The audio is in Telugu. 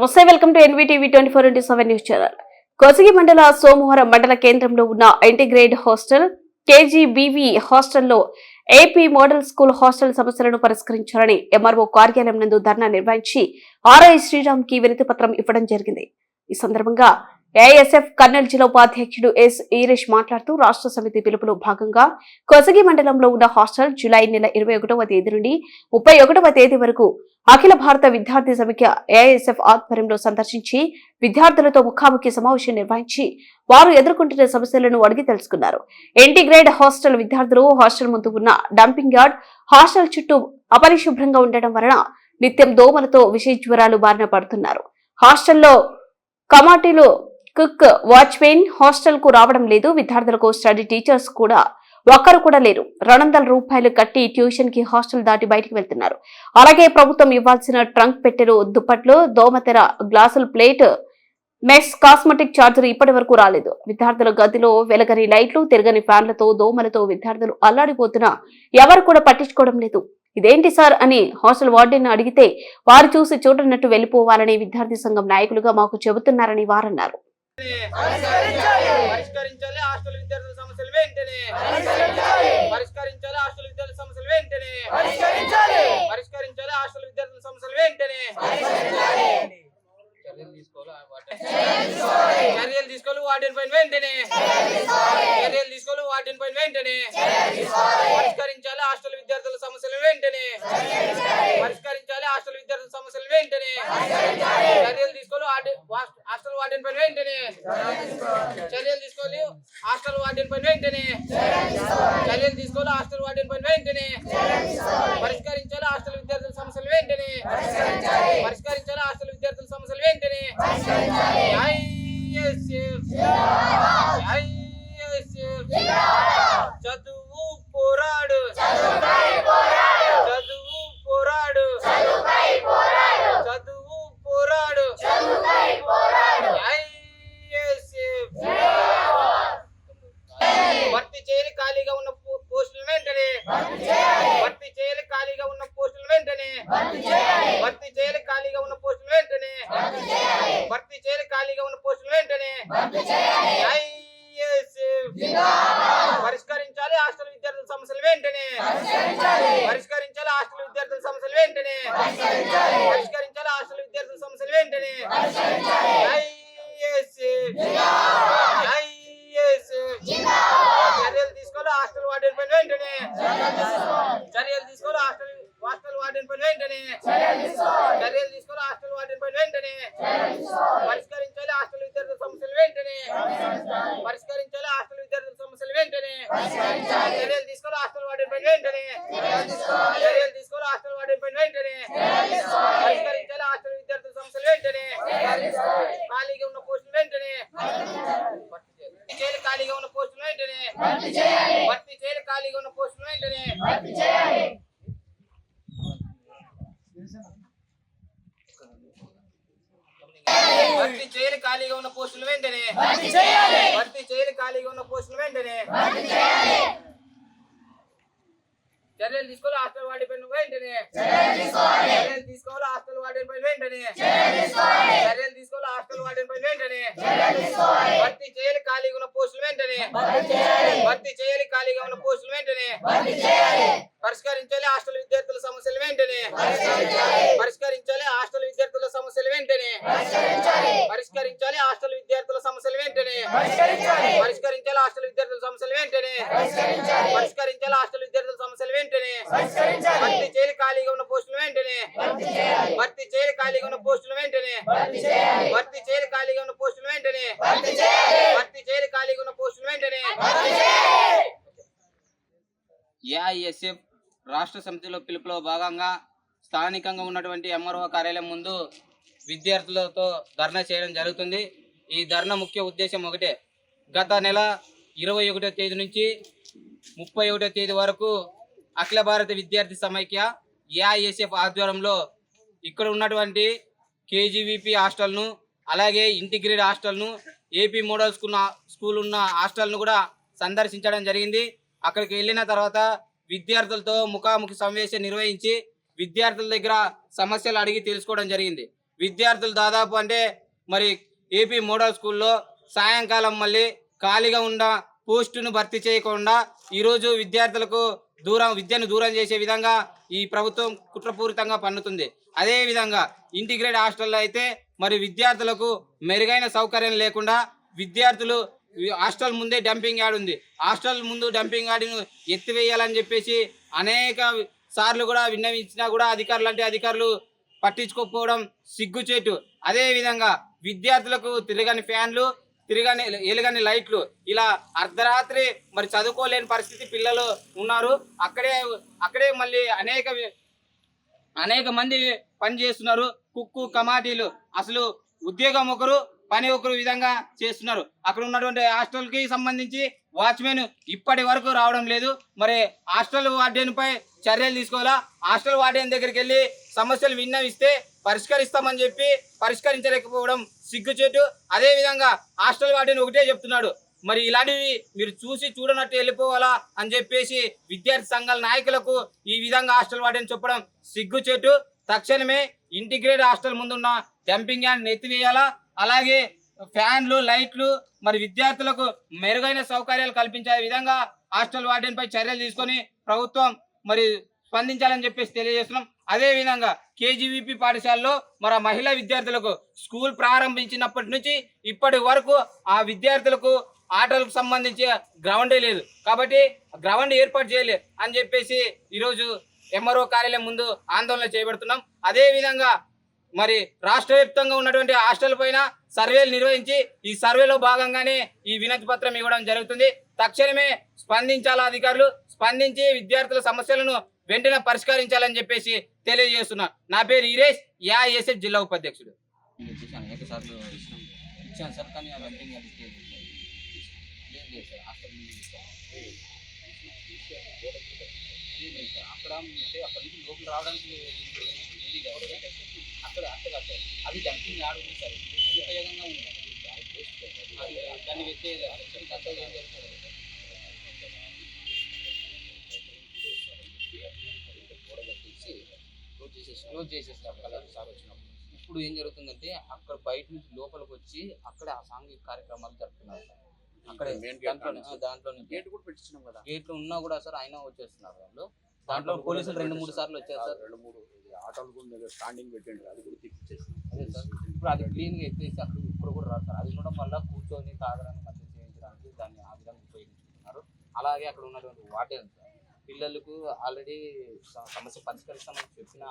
నమస్తే welcome to NVTV twenty four into seven news channel. Kosagi మండల సోమవారం మండల కేంద్రంలో ఉన్న ఇంటిగ్రేట్ హాస్టల్ కేజీబీవీ హాస్టల్లో ఏపీ మోడల్ స్కూల్ హాస్టల్ సమస్యలను పరిష్కరించాలని ఎంఆర్ఓ కార్యాలయం నందు ధర్నా నిర్వహించి ఆర్ఐ శ్రీరామ్కి వినతి పత్రం ఇవ్వడం జరిగింది. ఈ సందర్భంగా ఏఎస్ఎఫ్ కర్నూలు జిల్లా ఉపాధ్యక్షుడు ఎస్ ఈరేష్ మాట్లాడుతూ రాష్ట్ర సమితి పిలుపులో భాగంగా కొసగి మండలంలో ఉన్న హాస్టల్ జూలై నెల ఇరవై ఒకటవ తేదీ నుండి ముప్పై ఒకటవ తేదీ వరకు అఖిల భారత విద్యార్థి సమిఖ్య ఏఐఎస్ఎఫ్ ఆధ్వర్యంలో సందర్శించి విద్యార్థులతో ముఖాముఖి సమావేశం నిర్వహించి వారు ఎదుర్కొంటున్న సమస్యలను అడిగి తెలుసుకున్నారు. ఇంటిగ్రేట్ హాస్టల్ విద్యార్థులు హాస్టల్ ముందు ఉన్న డంపింగ్ యార్డ్ హాస్టల్ చుట్టూ అపరిశుభ్రంగా ఉండటం వలన నిత్యం దోమలతో విషయ జ్వరాలు బారిన పడుతున్నారు. హాస్టల్లో కమాటీలు కుక్ వాచ్మెన్ హాస్టల్కు రావడం లేదు విద్యార్థులకు స్టడీ టీచర్స్ కూడా ఒక్కరు కూడా లేరు. రెండు వందల రూపాయలు కట్టి ట్యూషన్కి హాస్టల్ దాటి బయటికి వెళ్తున్నారు. అలాగే ప్రభుత్వం ఇవ్వాల్సిన ట్రంక్ పెట్టెలు దుప్పట్లు దోమతెర గ్లాసుల ప్లేట్ మెస్ కాస్మెటిక్ ఛార్జర్ ఇప్పటి వరకు రాలేదు. విద్యార్థుల గదిలో వెలగని లైట్లు తిరగని ఫ్యాన్లతో దోమలతో విద్యార్థులు అల్లాడిపోతున్నా ఎవరు కూడా పట్టించుకోవడం లేదు. ఇదేంటి సార్ అని హాస్టల్ వార్డెన్ అడిగితే వారు చూసి చూడనట్టు వెళ్ళిపోవాలని విద్యార్థి సంఘం నాయకులుగా మాకు చెబుతున్నారని వారన్నారు. పరిష్కరించాలి. హాస్టల్ విద్యార్థుల సమస్యలు వెంటనే. పరిష్కరించాలి. హాస్టల్ విద్యార్థుల సమస్యలు వెంటనే. పరిష్కరించాలి. హాస్టల్ విద్యార్థుల సమస్యలు వెంటనే. చర్యలు తీసుకోవాలి. వార్డెన్- చర్యలు తీసుకోవాలి. పైన వెంటనే. చర్యలు తీసుకోవాలి. వార్డెన్ పైన వెంటనే. పరిష్కరించాలి. హాస్టల్ విద్యార్థుల సమస్యలు వెంటనే. పరిష్కరించాలి. హాస్టల్ విద్యార్థుల సమస్యలు వెంటనే. చర్యలు తీసుకోవాలి వార్డెన్- వాస్- హాస్టల్ వార్డెన్ పైన వెంటనే. చర్యలు తీసుకోవాలి. హాస్టల్ వార్డెన్ పైన వెంటనే. చర్యలు తీసుకోవాలి. హాస్టల్ వార్డెన్ పైన వెంటనే. పరిష్కరించాలి. హాస్టల్ విద్యార్థుల సమస్యలు వెంటనే. పరిష్కరించాలి. హాస్టల్ విద్యార్థుల సమస్యలు వెంటనే. ఐఎస్ఎఫ్ ఐఎస్ఎఫ్ చదువు పోరాడు చదువు పోరాడు చదువు పోరాడు ఐఎస్ఎఫ్ భర్తీ చేయాలి ఖాళీగా ఉన్న పో- పోస్టులు వెంటనే భర్తీ చేయాలి ఖాళీగా ఉన్న పోస్టులు వెంటనే భర్తీ చేయాలి ఖాళీగా ఉన్న పోస్టులు వెంటనే భర్తీ చేయాలి ఖాళీగా ఉన్న పోస్టులు వెంటనే ఐఎస్ఎఫ్ పరిష్కరించాలి హాస్టల్ విద్యార్థుల సమస్యలు వెంటనే పరిష్కరించాలి. హాస్టల్ విద్యార్థుల సమస్యలు వెంటనే. పరిష్కరించాలి. హాస్టల్ విద్యార్థుల సమస్యలు వెంటనే. చర్యలు తీసుకోవాలి. హాస్టల్ వార్డెన్ పైన వెంటనే. చర్యలు తీసుకోవాలి. హాస్టల్ హాస్టల్ వార్డెన్ పైన వెంటనే. చర్యలు తీసుకోవాలి. హాస్టల్ వార్డెన్ పైన వెంటనే. పరిష్కరించాలి. హాస్టల్ విద్యార్థుల సమస్యలు వెంటనే. పరిష్కరించాలి. హాస్టల్ విద్యార్థుల సమస్యలు వెంటనే చర్యలు తీసుకోవాలి హాస్టల్ వార్డెన్ పైన వెంటనే చర్యలు తీసుకోవాలి హాస్టల్ పైన వెంటనే. పరిష్కరించాలి హాస్టల్ విద్యార్థుల సమస్యలు వెంటనే. ఖాళీగా ఉన్న పోస్టులు వెంటనే. చేయాలి. ఖాళీగా ఉన్న పోస్టులు వెంటనే. భర్తీ చేయాలి. ఖాళీగా ఉన్న పోస్టులు వెంటనే. భర్తీ చేయాలి. ఖాళీగా ఉన్న పోస్టులు వెంటనే. భర్తీ చేయాలి. ఖాళీగా ఉన్న పోస్టులు వెంటనే చర్యలు తీసుకోవాలి హాస్టల్ వాడి పైన వెంటనే చర్యలు తీసుకోవాలి హాస్టల్ వాడి పైన వెంటనే. చర్యలు తీసుకోవాలి. హాస్టల్ వాడి పైన వెంటనే భర్తీ చేయాలి ఖాళీగా ఉన్న పోస్టులు వెంటనే. భర్తీ చేయాలి. ఖాళీగా ఉన్న పోస్టులు వెంటనే. పరిష్కరించాలి హాస్టల్ విద్యార్థుల సమస్యలు వెంటనే. పరిష్కరించాలి. హాస్టల్ విద్యార్థుల సమస్యలు వెంటనే. పరిష్కరించాలి. హాస్టల్ విద్యార్థుల సమస్యలు వెంటనే. పరిష్కరించాలి. హాస్టల్ విద్యార్థుల సమస్యలు వెంటనే. పరిష్కరించాలి హాస్టల్ విద్యార్థుల సమస్యలు వెంటనే భర్తీ చేయాలి ఖాళీగా ఉన్న పోస్టులు వెంటనే. భర్తీ చేయాలి. ఖాళీగా ఉన్న పోస్టులు వెంటనే. భర్తీ చేయాలి. ఖాళీగా ఉన్న పోస్టులు వెంటనే. భర్తీ చేయాలి. ఖాళీగా ఉన్న పోస్టులు వెంటనే. ఏఐఎస్ఎఫ్ రాష్ట్ర సమితిలో పిలుపులో భాగంగా స్థానికంగా ఉన్నటువంటి ఎంఆర్ఓ కార్యాలయం ముందు విద్యార్థులతో ధర్నా చేయడం జరుగుతుంది. ఈ ధర్నా ముఖ్య ఉద్దేశం ఒకటే. గత నెల ఇరవై ఒకటో తేదీ నుంచి ముప్పై ఒకటో తేదీ వరకు అఖిల భారత విద్యార్థి సమైక్య ఏఐఎస్ఎఫ్ ఆధ్వర్యంలో ఇక్కడ ఉన్నటువంటి కేజీవీపీ హాస్టల్ను అలాగే ఇంటిగ్రేట్ హాస్టల్ను ఏపీ మోడల్ స్కూల్ స్కూల్ ఉన్న హాస్టల్ను కూడా సందర్శించడం జరిగింది. అక్కడికి వెళ్ళిన తర్వాత విద్యార్థులతో ముఖాముఖి సమావేశం నిర్వహించి విద్యార్థుల దగ్గర సమస్యలు అడిగి తెలుసుకోవడం జరిగింది. విద్యార్థులు దాదాపు అంటే మరి ఏపీ మోడల్ స్కూల్లో సాయంకాలం మళ్ళీ ఖాళీగా ఉన్న పోస్టును భర్తీ చేయకుండా ఈరోజు విద్యార్థులకు దూరం విద్యను దూరం చేసే విధంగా ఈ ప్రభుత్వం కుట్రపూరితంగా పన్నుతుంది. అదేవిధంగా ఇంటిగ్రేట్ హాస్టల్లో అయితే మరి విద్యార్థులకు మెరుగైన సౌకర్యం లేకుండా విద్యార్థులు హాస్టల్ ముందే డంపింగ్ యార్డ్ ఉంది. హాస్టల్ ముందు డంపింగ్ యార్డును ఎత్తివేయాలని చెప్పేసి అనేక సార్లు కూడా విన్నవించినా కూడా అధికారులు అంటే అధికారులు పట్టించుకోకపోవడం సిగ్గుచేటు. అదేవిధంగా విద్యార్థులకు తిరగని ఫ్యాన్లు తిరగని ఎలుగని లైట్లు. ఇలా అర్ధరాత్రి మరి చదువుకోలేని పరిస్థితి పిల్లలు ఉన్నారు. అక్కడే అక్కడే మళ్ళీ అనేక అనేక మంది పని చేస్తున్నారు. కుక్కు కమాటీలు. అసలు ఉద్యోగం ఒకరు పని ఒకరు విధంగా చేస్తున్నారు. అక్కడ ఉన్నటువంటి హాస్టల్కి సంబంధించి వాచ్మెన్ ఇప్పటి వరకు రావడం లేదు. మరి హాస్టల్ వార్డెన్పై చర్యలు తీసుకోవాలా? హాస్టల్ వార్డెన్ దగ్గరికి వెళ్ళి సమస్యలు విన్నవిస్తే పరిష్కరిస్తామని చెప్పి పరిష్కరించలేకపోవడం సిగ్గుచేటు. అదే విధంగా హాస్టల్ వార్డెన్ ఒకటే చెప్తున్నాడు. మరి ఇలాంటివి మీరు చూసి చూడనట్టు వెళ్ళిపోవాలా అని చెప్పేసి విద్యార్థి సంఘాల నాయకులకు ఈ విధంగా హాస్టల్ వార్డెన్ చెప్పడం సిగ్గుచేటు. తక్షణమే ఇంటిగ్రేటెడ్ హాస్టల్ ముందున్న డంపింగ్ యార్డ్ నెత్తివేయాలా? అలాగే ఫ్యాన్లు లైట్లు మరి విద్యార్థులకు మెరుగైన సౌకర్యాలు కల్పించే విధంగా హాస్టల్ వార్డెన్పై చర్యలు తీసుకొని ప్రభుత్వం మరి స్పందించాలని చెప్పేసి తెలియజేస్తున్నాం. అదే విధంగా కేజీవీపీ పాఠశాలలో మరి మహిళా విద్యార్థులకు స్కూల్ ప్రారంభించినప్పటి నుంచి ఇప్పటి వరకు ఆ విద్యార్థులకు ఆటలకు సంబంధించి గ్రౌండే లేదు. కాబట్టి గ్రౌండ్ ఏర్పాటు చేయలేదు అని చెప్పేసి ఈరోజు ఎంఆర్ఓ కార్యాలయం ముందు ఆందోళన చేపడుతున్నాం. అదే విధంగా మరి రాష్ట్ర వ్యాప్తంగా ఉన్నటువంటి హాస్టల్ పైన సర్వేలు నిర్వహించి ఈ సర్వేలో భాగంగానే ఈ వినతి పత్రం ఇవ్వడం జరుగుతుంది. తక్షణమే స్పందించాలా అధికారులు? స్పందించి విద్యార్థుల సమస్యలను వెంటనే పరిష్కరించాలని చెప్పేసి తెలియజేస్తున్నా. నా పేరు ఈరేష్ యా ఎస్ఎఫ్ జిల్లా ఉపాధ్యక్షుడు. అక్కడ అంటే అక్కడ నుంచి లోపల రావడానికి ఉంది అక్కడ అక్కడ అది డంపింగ్ యాడ్ ఉంది సార్. ఉపయోగంగా ఉంది దాన్ని పెట్టే చేస్తారు క్లోజ్ చేసేసారు కలర్ సార్ వచ్చినప్పుడు. ఇప్పుడు ఏం జరుగుతుందంటే అక్కడ బయట నుంచి లోపలికి వచ్చి అక్కడ ఆ సాంఘిక కార్యక్రమాలు జరుపుతున్నారు సార్. అక్కడ దాంట్లో దాంట్లో గేట్ కూడా పెట్టించినాం కదా. గేట్లు ఉన్నా కూడా సార్ అయినా వచ్చేస్తున్నారు వాళ్ళు దాంట్లో పోలీసులు రెండు మూడు సార్లు వచ్చారు సార్. రెండు మూడు ఆటోలు కూడా స్టాండింగ్ పెట్టండి అది కూడా తెప్పించేసి అదే సార్. ఇప్పుడు అది క్లీన్గా ఎత్తేసి అక్కడ ఇప్పుడు కూడా రాదు సార్. అది కూడా మళ్ళీ కూర్చొని తాగడానికి మధ్య చేయించడానికి దాన్ని ఆ విధంగా ఉపయోగించుకుంటున్నారు. అలాగే అక్కడ ఉన్నటువంటి వాటర్ సార్. పిల్లలకు ఆల్రెడీ సమస్య పరిష్కరిస్తామని చెప్పిన